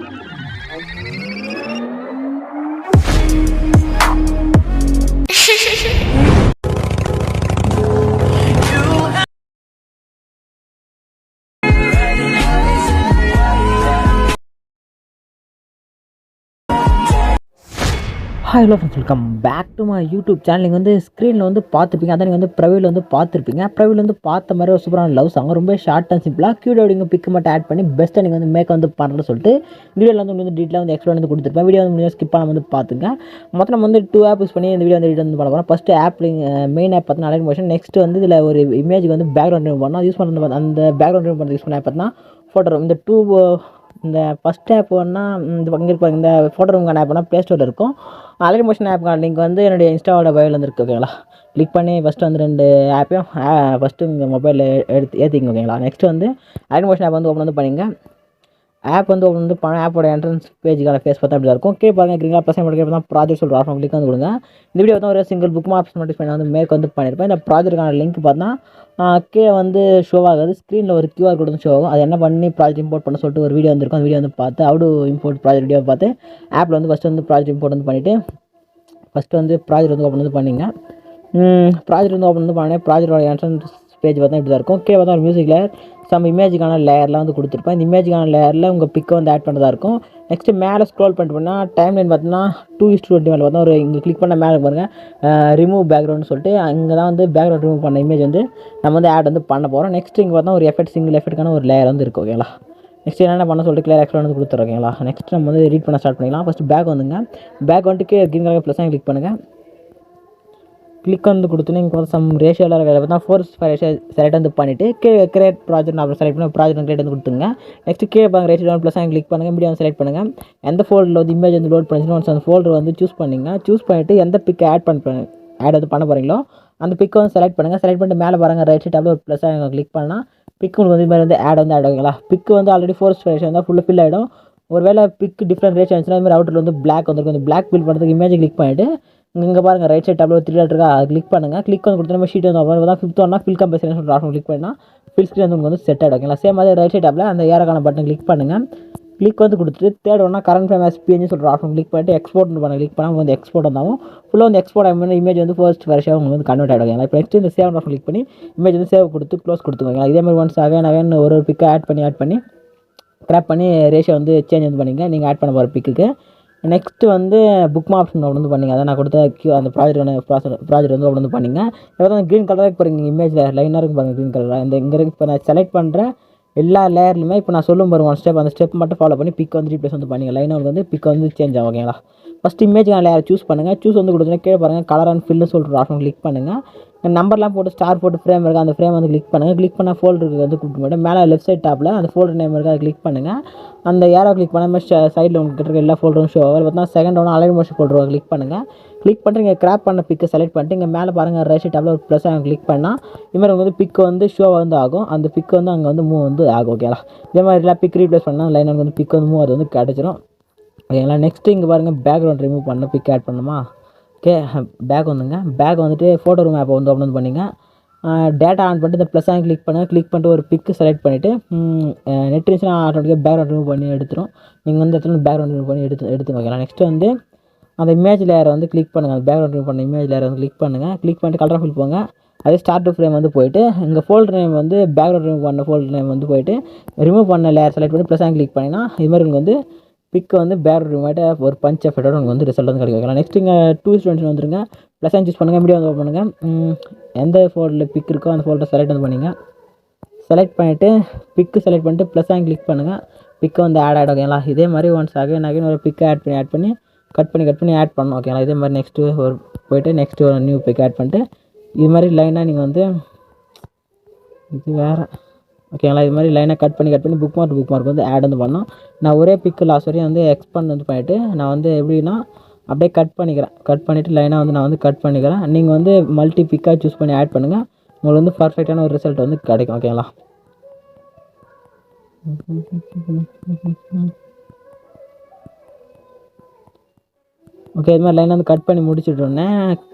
Música hi hello friends welcome back to my YouTube channel நீங்கள் வந்து ஸ்க்ரீனில் வந்து பார்த்துருப்பீங்க. அதான் நீங்கள் வந்து ப்ரவியில் வந்து பார்த்துருப்பீங்க. ப்ரவியில் வந்து பார்த்த மாதிரி ஒரு சூப்பரான லவ் சாங் ரொம்ப ஷார்ட் அண்ட் சிம்பிளாக க்யூட் அப்படிங்க பிக் மட்டும் ஆட் பண்ணி பெஸ்ட்டாக நீங்கள் வந்து மேக் வந்து பண்ணுறது சொல்லிட்டு வீடியோவில் வந்து உங்களுக்கு வந்து டீட்டெயிலாக வந்து எக்ஸ்பிளைன் வந்து கொடுத்துருப்பேன். வீடியோ வந்து முடியாது ஸ்கிப் பண்ணாம வந்து பார்த்துங்க. மொத்தம் நம்ம வந்து டூ ஆப் யூஸ் பண்ணி இந்த வீடியோ வந்து வீடியோ வந்து பண்ண போகிறோம் ஃபஸ்ட்டு ஆப் மெயின் ஆப் பார்த்தீங்கன்னா அலைன் மோஷன் நெக்ஸ்ட் வந்து இதில் ஒரு இமேஜ் வந்து பேக்ரவுண்ட் ரிமூவ் பண்ணால் யூஸ் பண்ணுறது அந்த பேக்ரவுண்ட் ரிமூவ் பண்ணுறது யூஸ் பண்ண ஆப் பார்த்தீங்கன்னா ஃபோட்டோ இந்த டூ இந்த ஃபஸ்ட் ஆப் ஒன்றா இந்த இங்கே இருப்பாங்க இந்த ஃபோட்டோ ரூம்கான ஆப்னா ப்ளே ஸ்டோரில் இருக்கும். ஆல்ரெடி மோஷன் ஆப்க்கான லிங்க் வந்து என்னுடைய இன்ஸ்டாவோட பயோவில் வந்துருக்கு ஓகேங்களா கிளிக் பண்ணி ஃபஸ்ட்டு வந்து ரெண்டு ஆப்பையும் ஃபஸ்ட்டு உங்கள் மொபைலில் எடுத்து ஏற்றிங்க ஓகேங்களா நெக்ஸ்ட் வந்து ஆல்ரெடி மோஷன் ஆப் வந்து ஓப்பன் வந்து பண்ணிங்க ஆப் வந்து ஓப்பன் வந்து பண்ண ஆப்போட என்ட்ரன்ஸ் பேஜுக்கான ஃபேஸ் பார்த்தா அப்படி தான் இருக்கும். கீழே பாருங்க கிரீங்களா பசங்க மட்டும் தான் ப்ராஜெக்ட் சொல்கிற ஆஃபர் கிளிக் வந்து கொடுங்க. இந்த வீடியோ வந்து ஒரு சிங்கிள் புக் மார்க்ஸ் மட்டும் பண்ணி வந்து மேற்கு வந்து பண்ணியிருப்பேன் இந்த ப்ராஜெக்ட்டுக்கான லிங்க் பார்த்தா கீழே வந்து ஷோ ஆகாது. ஸ்க்ரீனில் ஒரு கியூஆர் கோட் வந்து ஷோ ஆகும். அது என்ன பண்ணி ப்ராஜெக்ட் இம்போர்ட் பண்ண சொல்லிட்டு ஒரு வீடியோ வந்துருக்கும். அந்த வீடியோ வந்து பார்த்து அவுடு இம்போர்ட் ப்ராஜெக்ட் வீடியோ பார்த்து ஆப்பில் வந்து ஃபஸ்ட்டு வந்து ப்ராஜெக்ட் இம்போர்ட் வந்து பண்ணிவிட்டு ஃபஸ்ட்டு வந்து ப்ராஜெக்ட் வந்து ஓப்பன் வந்து பண்ணிங்க. ப்ராஜெக்ட் வந்து ஓப்பன் வந்து பண்ணேன் ப்ராஜெக்டோட என்ட்ரன்ஸ் பேஜ் பார்த்தா இப்படி தான் இருக்கும். கீழே பார்த்தா ஒரு மியூசிக்கில் சம் இமேஜுக்கான லேயர்லாம் வந்து கொடுத்துருப்பேன். இந்த இமேஜுக்கான லேயரில் உங்கள் பிக்கை வந்து ஆட் பண்ணுறதா இருக்கும். நெக்ஸ்ட்டு மேலே ஸ்க்ரோல் பண்ணிட்டு போனால் டைம் லைன் பார்த்தீங்கன்னா டூ இஸ் டுவெண்ட்டி மேலே பார்த்தா ஒரு இங்கே கிளிக் பண்ண மேலே பாருங்கள் ரிமூவ் பேக்ரவுண்ட் சொல்லிட்டு அங்கே தான் வந்து பேக்ரவுண்ட் ரிமூவ் பண்ண இமேஜ் வந்து நம்ம வந்து ஆட் வந்து பண்ண போகிறோம் நெக்ஸ்ட் இங்கே பார்த்தா ஒரு எஃபெக்ட் சிங்கிள் எஃபெக்ட்டுக்கான ஒரு லேயர் வந்து இருக்கும் ஓகேங்களா நெக்ஸ்ட் என்னென்ன பண்ண சொல்லிட்டு கிளியர் எக்ஸ்பிளைன் வந்து கொடுத்துருவோம் ஓகேங்களா நெக்ஸ்ட் நம்ம வந்து ரீட் பண்ண ஸ்டார்ட் பண்ணிக்கலாம். ஃபஸ்ட்டு பேக் வந்துங்க. பேக் வந்துட்டு கிரீன் கலர் ப்ளஸ் கிளிக் பண்ணுங்கள் கிளிக் வந்து கொடுத்தோன்னே இங்கே வந்து சம் ரேஷியோவில் இருக்கிற பார்த்தா ஃபோர் ரேஷியோ செலக்ட் வந்து பண்ணிவிட்டு கீழே கிரியேட் ப்ராஜெக்ட் அப்புறம் செலக்ட் பண்ணி ப்ராஜெக்ட் கிரியேட் வந்து கொடுத்துங்க நெக்ஸ்ட் கீழே பாருங்க ரேஷியோ ப்ளஸ் கிளிக் பண்ணுங்கள் மீடியா செலக்ட் பண்ணுங்கள் எந்த ஃபோல்டரில் வந்து இமேஜ் வந்து லோட் பண்ணிச்சுன்னா ஒன்ஸ் அந்த ஃபோல்டர் வந்து சூஸ் பண்ணிங்க சூஸ் பண்ணிவிட்டு எந்த பிக் ஆட் பண்ண ஆட் வந்து பண்ண போகிறீங்களோ அந்த பிக்கை வந்து செலக்ட் பண்ணுங்கள் செலக்ட் பண்ணிட்டு மேலே பாருங்கள் ரைட் சைட் அப்படியே ஒரு ப்ளஸ் கிளிக் பண்ணால் பிக் உங்களுக்கு வந்து மாதிரி வந்து ஆட் வந்து ஆட் ஆகுங்களா? பிக் வந்து ஆல்ரெடி ஃபோர் ரேஷியோ இருந்தால் ஃபுல்லாக ஃபில் ஆகிடும் ஒருவேளை பிக் டிஃப்ரெண்ட் ரேஷன் இருந்துச்சுன்னா மாதிரி அவுட்டர் வந்து பிளாக் வந்துருக்கும். அந்த பிளாக் ஃபில் பண்ணுறதுக்கு இமேஜ் கிளிக் பண்ணிவிட்டு இங்கே பாருங்கள் ரைட் சைட் டேப்ல த்ரீ இருக்கா? அது கிளிக் பண்ணுங்கள் கிளிக் வந்து கொடுத்து நம்ம ஷீட் வந்து அப்புறம் தான் ஃபிஃப்த் ஒன்னா ஃபில் கம்பெனி சொல்லிட்டு ஆப்ஷன் கிளிக் பண்ணால் ஃபில் ஸ்க்ரீன் வந்து உங்களுக்கு வந்து செட் ஆகிடும் ஓகேங்களா சேம் அதே ரைட் சைட் டேப்பில் அந்த ஏரக்கான பட்டன் கிளிக் பண்ணுங்கள் கிளிக் வந்து கொடுத்துட்டு தேர்ட் ஒன்னா கரண்ட் ஃபேமஸ் எஸ்பிஎன்னு சொல்கிற ஆப்ஷன் கிளிக் பண்ணிட்டு எக்ஸ்போர்ட் பண்ண கிளிக் பண்ணால் வந்து எக்ஸ்போர்ட் வந்தாலும் ஃபுல்லாக வந்து எக்ஸ்போர்ட் ஆகும் இமேஜ் வந்து ஃபர்ஸ்ட் வருஷம் உங்களுக்கு வந்து கன்வெர்ட் ஆகிடும் இப்போ நெக்ஸ்ட் இந்த சேவ் ஆப்ஷன் கிளிக் பண்ணி இமேஜ் வந்து சேவ் கொடுத்து க்ளோஸ் கொடுத்துக்கோங்க இதே மாதிரி ஒன்ஸ் அகைன் அகைன் ஒரு ஒரு பிக்கை ஆட் பண்ணி ஆட் பண்ணி க்ராப் பண்ணி ரேஷியோ வந்து சேஞ்ச் வந்து பண்ணிங்க நீங்கள் ஆட் பண்ண போகிற பிக்குக்கு நெக்ஸ்ட்டு வந்து புக் ஆப்ஷன் ஓப்பன் வந்து பண்ணிங்க. அதான் நான் கொடுத்த கியூ அந்த ப்ராஜெக்ட் ப்ராஜெக்ட் வந்து ஓப்பன் வந்து பண்ணிங்க. இப்போ தான் க்ரீன் கலராக பாருங்க இமேஜில் லைனாக இருக்கும் பாருங்கள் க்ரீன் கலராக இந்த இங்கே இருக்கு இப்போ நான் செலக்ட் பண்ணுறேன் எல்லா லேயர்லையுமே இப்போ நான் சொல்லும் பாருங்க ஒன் ஸ்டெப் அந்த ஸ்டெப் மட்டும் ஃபாலோ பண்ணி பிக் வந்து ரீப்ளேஸ் வந்து பண்ணிங்க. லைனாக வந்து பிக் வந்து சேஞ்ச் ஆகும் ஓகேங்களா ஃபஸ்ட் இமேஜ் லேயர் சூஸ் பண்ணுங்கள் சூஸ் வந்து கொடுத்தீங்கன்னா கீழே பாருங்கள் கலர் அண்ட் ஃபில்னு சொல்கிற ஆப்ஷன் கிளிக் பண்ணுங்கள் நம்பர்லாம் போட்டு ஸ்டார் போட்டு ஃப்ரேம் இருக்குது அந்த ஃப்ரேம் வந்து கிளிக் பண்ணுங்கள் கிளிக் பண்ணால் ஃபோல்டருக்கு வந்து கூப்பிட்டு போய்ட்டு மேலே லெஃப்ட் சைட் டாப்பில் அந்த ஃபோல்டர் நேம் இருக்குது அதை கிளிக் பண்ணுங்கள் அந்த ஏரோ கிளிக் பண்ணாமல் சைடில் உங்களுக்கு இருக்க எல்லா ஃபோல்டரும் ஷோ ஆகும் பார்த்தா செகண்ட் ஒன்று அலைன் மோஷன் ஃபோல்டர் கிளிக் பண்ணுங்கள் கிளிக் பண்ணிட்டு இங்கே கிராப் பண்ண பிக்கை செலக்ட் பண்ணிட்டு இங்கே மேலே பாருங்கள் ரைட் சைட் டாப்பில் ஒரு ப்ளஸ் கிளிக் பண்ணால் இது மாதிரி வந்து பிக்கு வந்து ஷோ வந்து ஆகும். அந்த பிக்கு வந்து அங்கே வந்து மூவ் வந்து ஆகும் ஓகேங்களா இதே மாதிரி எல்லாம் பிக் ரீப்ளேஸ் பண்ணால் லைன் வந்து பிக் வந்து மூவ் அது வந்து கிடச்சிரும். ஓகேங்களா? நெக்ஸ்ட்டு இங்கே பாருங்கள் பேக்ரவுண்ட் ரிமூவ் பண்ண பிக் ஆட் பண்ணுமா ஓகே பேக் வந்துங்க. பேக் வந்துட்டு ஃபோட்டோ ரூம் ஆப்பை வந்து ஓப்பன் வந்து பண்ணிங்க டேட்டா ஆன் பண்ணிட்டு இந்த ப்ளஸ் ஆன் கிளிக் பண்ணுங்கள் கிளிக் பண்ணிட்டு ஒரு பிக்கு செலக்ட் பண்ணிவிட்டு நெட் இருந்துச்சுன்னா ஆட்டோமேட்டிக்காக பேக்ரவுண்ட் ரிமூவ் பண்ணி எடுத்துரும். நீங்கள் வந்து இடத்துல பேக்ரவுண்ட் ரிமூவ் பண்ணி எடுத்து எடுத்து வைக்கலாம். நெக்ஸ்ட்டு வந்து அந்த இமேஜ் லேயரை வந்து கிளிக் பண்ணுங்கள் அந்த பேக்ரவுண்ட் ரிமூவ் பண்ண இமேஜ் லேயர் வந்து கிளிக் பண்ணுங்கள் கிளிக் பண்ணிட்டு கலர் ஃபில் போங்க. அதே ஸ்டார்ட் டு ஃப்ரேம் வந்து போயிட்டு இங்கே ஃபோல்டர் நேம் வந்து பேக்ரவுண்ட் ரிமூவ் பண்ண ஃபோல்டர் நேம் வந்து போயிட்டு ரிமூவ் பண்ண லேயர் செலக்ட் பண்ணி ப்ளஸ் ஆன் கிளிக் பண்ணிங்கன்னா இது மாதிரி உங்களுக்கு வந்து பிக்கு வந்து பேர் ரிமூவாயிட்டு ஒரு பஞ்ச் எஃபர்ட்டோட உங்களுக்கு வந்து ரிசல்ட் வந்து கிடைக்கும். நெக்ஸ்ட் இங்கே டூ ஸ்டூடெண்ட்ஸ் வந்துருங்க. ப்ளஸ் ஆன் சூஸ் பண்ணுங்கள் மீடியா வந்து பண்ணுங்கள் எந்த ஃபோல்டில் பிக் இருக்கோ அந்த ஃபோல்டர் செலக்ட் வந்து பண்ணிங்க. செலக்ட் பண்ணிவிட்டு பிக்கு செலக்ட் பண்ணிட்டு ப்ளஸ் ஆன் கிளிக் பண்ணுங்கள் பிக்கை வந்து ஆட் ஆகிடும் ஓகேங்களா? இதே மாதிரி ஒன்ஸ் அகைன் அகைன் ஒரு பிக்கை ஆட் பண்ணி ஆட் பண்ணி கட் பண்ணி கட் பண்ணி ஆட் பண்ணணும். ஓகேங்களா? இதே மாதிரி நெக்ஸ்ட்டு ஒரு போயிட்டு நெக்ஸ்ட்டு ஒரு நியூ பிக் ஆட் பண்ணிட்டு இது மாதிரி லைனாக நீங்கள் வந்து இது வேறு ஓகேங்களா இது மாதிரி லைனாக கட் பண்ணி கட் பண்ணி புக் மார்க் புக் மார்க் வந்து ஆட் வந்து பண்ணோம். நான் ஒரே பிக்கு லாஸ்ட் வரையும் வந்து எக்ஸ்பேண்ட் வந்து பண்ணிவிட்டு நான் வந்து எப்படின்னா அப்படியே கட் பண்ணிக்கிறேன். கட் பண்ணிவிட்டு லைனாக வந்து நான் வந்து கட் பண்ணிக்கிறேன். நீங்கள் வந்து மல்டி பிக்காக சூஸ் பண்ணி ஆட் பண்ணுங்கள் உங்களுக்கு வந்து பர்ஃபெக்டான ஒரு ரிசல்ட் வந்து கிடைக்கும் ஓகேங்களா ஓகே இது மாதிரி லைன் வந்து கட் பண்ணி முடிச்சுட்டோன்னே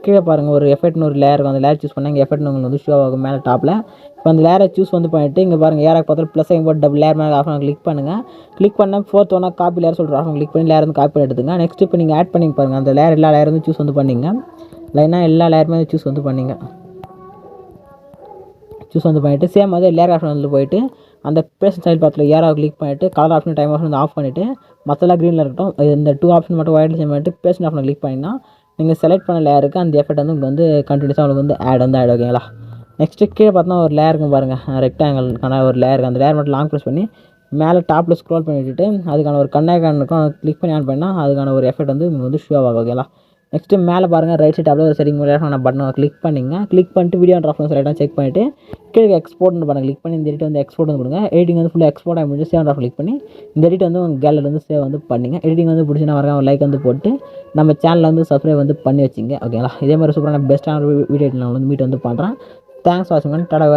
கீழே பாருங்கள் ஒரு எஃபெக்ட்னு ஒரு லேயர் இருக்கும் அந்த லேயர் சூஸ் பண்ணால் இங்கே எஃபெக்ட்னு உங்களுக்கு வந்து ஷோ ஆகும் மேலே டாப்பில் இப்போ அந்த லேயரை சூஸ் வந்து பண்ணிட்டு இங்கே பாருங்கள் ஏராக்கு பார்த்தாலும் ப்ளஸ் ஐம் போட்டு டபுள் லேயர் மேலே ஆஃப் கிளிக் பண்ணுங்கள் கிளிக் பண்ணால் ஃபோர்த் ஒன்றா காப்பி லேயர் சொல்கிற ஆஃப் கிளிக் பண்ணி லேயர் வந்து காப்பி பண்ணி எடுத்துங்க. நெக்ஸ்ட் இப்போ நீங்கள் ஆட் பண்ணி பாருங்கள் அந்த லேயர் எல்லா லேயர் வந்து சூஸ் வந்து பண்ணிங்க. லைனாக எல்லா லேயருமே சூஸ் வந்து பண்ணிங்க. சூஸ் வந்து பண்ணிவிட்டு சேம் அதே லேயர் ஆப்ஷன் வந்து போயிட்டு அந்த பேசன் ஸ்டைல் பார்த்துல ஏராக கிளிக் பண்ணிவிட்டு கலர் ஆப்ஷன் டைம் ஆப்ஷன் வந்து ஆஃப் பண்ணிவிட்டு மற்றெல்லாம் க்ரீனில் இருக்கட்டும் இந்த டூ ஆப்ஷன் மட்டும் ஒயிட் சேம் பண்ணிட்டு பேசன் ஆப்ஷன் கிளிக் பண்ணிங்கன்னா நீங்கள் செலக்ட் பண்ண லேயருக்கு அந்த எஃபெக்ட் வந்து உங்களுக்கு வந்து கண்டினியூஸாக உங்களுக்கு வந்து ஆட் வந்து ஆட் ஓகேங்களா நெக்ஸ்ட்டு கீழே பார்த்தா ஒரு லேயர் இருக்கும் பாருங்கள் ரெக்டாங்கிள்கான ஒரு லேயர் அந்த லேயர் மட்டும் லாங் ப்ரெஸ் பண்ணி மேலே டாப்பில் ஸ்க்ரோல் பண்ணி விட்டுட்டு அதுக்கான ஒரு கண்ணாக்கான் இருக்கும் கிளிக் பண்ணி ஆன் பண்ணால் அதுக்கான ஒரு எஃபெக்ட் வந்து உங்களுக்கு வந்து ஷோ ஆகும் ஓகேங்களா நெக்ஸ்ட்டு மேலே பாருங்கள் ரைட் சைட் டாப்பில் ஒரு செட்டிங் மூலியம் பட்டனை கிளிக் பண்ணிங்க. கிளிக் பண்ணிட்டு வீடியோ ட்ராஃப்ட் சொல்லிட்டு செக் பண்ணிவிட்டு கீழே எக்ஸ்போர்ட்னு பண்ணுங்கள் கிளிக் பண்ணி இந்த எடிட் வந்து எக்ஸ்போர்ட் வந்து கொடுங்க. எடிட்டிங் வந்து ஃபுல்லாக எக்ஸ்போர்ட் ஆகி முடிஞ்சு சேவ் ட்ராஃப்ட் கிளிக் பண்ணி இந்த எடிட் வந்து உங்கள் கேலரி வந்து சேவ் வந்து பண்ணிங்க. எடிட்டிங் வந்து பிடிச்சினா வரங்க லைக் வந்து போட்டு நம்ம சேனலில் வந்து சப்ஸ்கிரைப் வந்து பண்ணி வச்சிங்க. ஓகேங்களா இதே மாதிரி சூப்பரான பெஸ்ட்டான வீடியோ நான் வந்து மீட் வந்து பண்ணுறேன் தேங்க்ஸ் வாட்சிங் டாடா